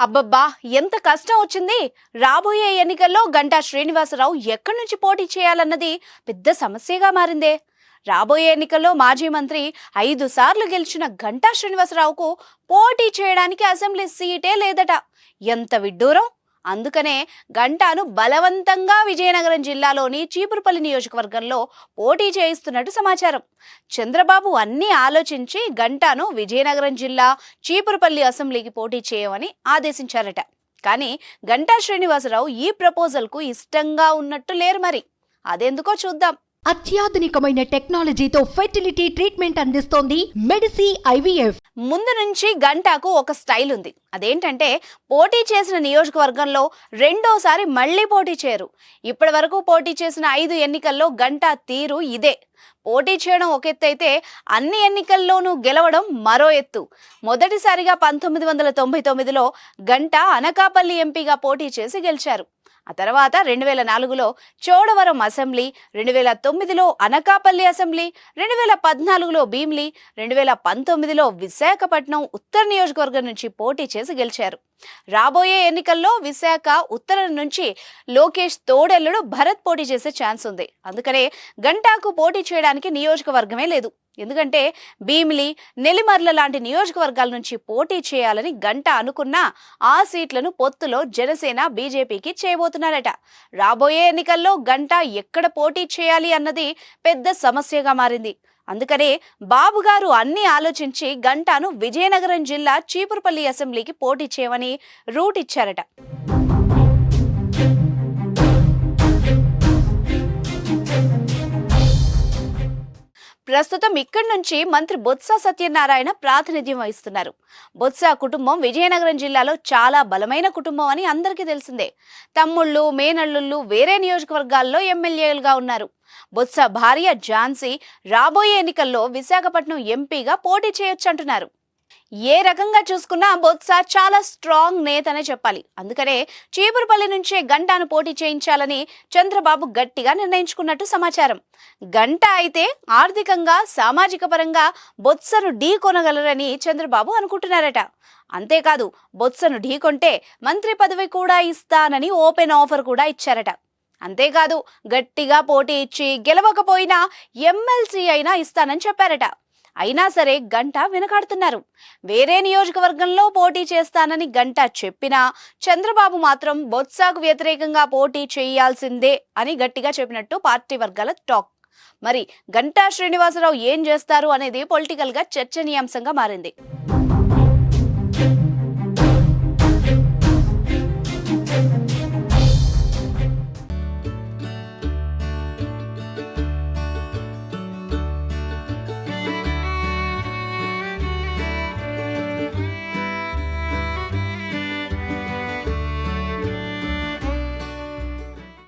అబ్బబ్బా ఎంత కష్టం వచ్చింది. రాబోయే ఎన్నికల్లో గంటా శ్రీనివాసరావు ఎక్కడి నుంచి పోటీ చేయాలన్నది పెద్ద సమస్యగా మారిందే. రాబోయే ఎన్నికల్లో మాజీ మంత్రి ఐదు సార్లు గెలిచిన గంటా శ్రీనివాసరావుకు పోటీ చేయడానికి అసెంబ్లీ సీటే లేదట. ఎంత విడ్డూరం. అందుకనే గంటాను బలవంతంగా విజయనగరం జిల్లాలోని చీపురుపల్లి నియోజకవర్గంలో పోటీ చేయిస్తున్నట్టు సమాచారం. చంద్రబాబు అన్నీ ఆలోచించి గంటాను విజయనగరం జిల్లా చీపురుపల్లి అసెంబ్లీకి పోటీ చేయమని ఆదేశించారట. కానీ గంటా శ్రీనివాసరావు ఈ ప్రపోజల్కు ఇష్టంగా ఉన్నట్టు లేరు మరి. అదెందుకో చూద్దాం. అత్యాధునికమైన టెక్నాలజీతో ఫెర్టిలిటీ ట్రీట్మెంట్ అందిస్తోంది మెడిసి ఐవీఎఫ్. ముందు నుంచి గంటాకు ఒక స్టైల్ ఉంది. అదేంటంటే పోటీ చేసిన నియోజకవర్గంలో రెండోసారి మళ్ళీ పోటీ చేయరు ఇప్పటి వరకు పోటీ చేసిన ఐదు ఎన్నికల్లో గంటా తీరు ఇదే. పోటీ చేయడం ఒక ఎత్తు అయితే అన్ని ఎన్నికల్లోనూ గెలవడం మరో ఎత్తు. మొదటిసారిగా పంతొమ్మిది వందల తొంభై తొమ్మిదిలో గంట అనకాపల్లి ఎంపీగా పోటీ చేసి గెలిచారు. ఆ తర్వాత రెండు వేల నాలుగులో చోడవరం అసెంబ్లీ రెండు వేల తొమ్మిదిలో అనకాపల్లి అసెంబ్లీ రెండు వేల పద్నాలుగులో భీమ్లీ రెండు వేల పంతొమ్మిదిలో విశాఖపట్నం ఉత్తర నియోజకవర్గం నుంచి పోటీ చేసి గెలిచారు. రాబోయే ఎన్నికల్లో విశాఖ ఉత్తరం నుంచి లోకేష్ తోడెల్లుడు భరత్ పోటీ చేసే ఛాన్స్ ఉంది. అందుకనే గంటాకు పోటీ చేయడానికి నియోజకవర్గమే లేదు. ఎందుకంటే భీమిలి నెల్లిమర్ల లాంటి నియోజకవర్గాల నుంచి పోటీ చేయాలని గంట అనుకున్నా ఆ సీట్లను పొత్తులో జనసేన బీజేపీకి చేయబోతున్నారట. రాబోయే ఎన్నికల్లో గంట ఎక్కడ పోటీ చేయాలి అన్నది పెద్ద సమస్యగా మారింది. అందుకనే బాబు గారు అన్ని ఆలోచించి గంటాను విజయనగరం జిల్లా చీపురుపల్లి అసెంబ్లీకి పోటీ చేయమని రూట్ ఇచ్చారట. ప్రస్తుతం ఇక్కడి నుంచి మంత్రి బొత్స సత్యనారాయణ ప్రాతినిధ్యం వహిస్తున్నారు. బొత్స కుటుంబం విజయనగరం జిల్లాలో చాలా బలమైన కుటుంబం అని అందరికీ తెలిసిందే. తమ్ముళ్ళు మేనల్లుళ్ళు వేరే నియోజకవర్గాల్లో ఎమ్మెల్యేలుగా ఉన్నారు. బొత్స భార్య ఝాన్సీ రాబోయే ఎన్నికల్లో విశాఖపట్నం ఎంపీగా పోటీ చేయొచ్చంటున్నారు. ఏ రకంగా చూసుకున్నా బొత్స చాలా స్ట్రాంగ్ నేతనే చెప్పాలి. అందుకనే చీపురుపల్లి నుంచే గంటాను పోటీ చేయించాలని చంద్రబాబు గట్టిగా నిర్ణయించుకున్నట్టు సమాచారం. గంట అయితే ఆర్థికంగా సామాజిక పరంగా బొత్సను ఢీ కొనగలరని చంద్రబాబు అనుకుంటున్నారట. అంతేకాదు బొత్సను ఢీకొంటే మంత్రి పదవి కూడా ఇస్తానని ఓపెన్ ఆఫర్ కూడా ఇచ్చారట. అంతేకాదు గట్టిగా పోటీ ఇచ్చి గెలవకపోయినా ఎమ్మెల్సీ అయినా ఇస్తానని చెప్పారట. అయినా సరే గంట వెనకాడుతున్నారు. వేరే నియోజకవర్గంలో పోటీ చేస్తానని గంట చెప్పినా చంద్రబాబు మాత్రం బొత్సాకు వ్యతిరేకంగా పోటీ చేయాల్సిందే అని గట్టిగా చెప్పినట్టు పార్టీ వర్గాల టాక్. మరి గంటా శ్రీనివాసరావు ఏం చేస్తారు అనేది పొలిటికల్గా చర్చనీయాంశంగా మారింది.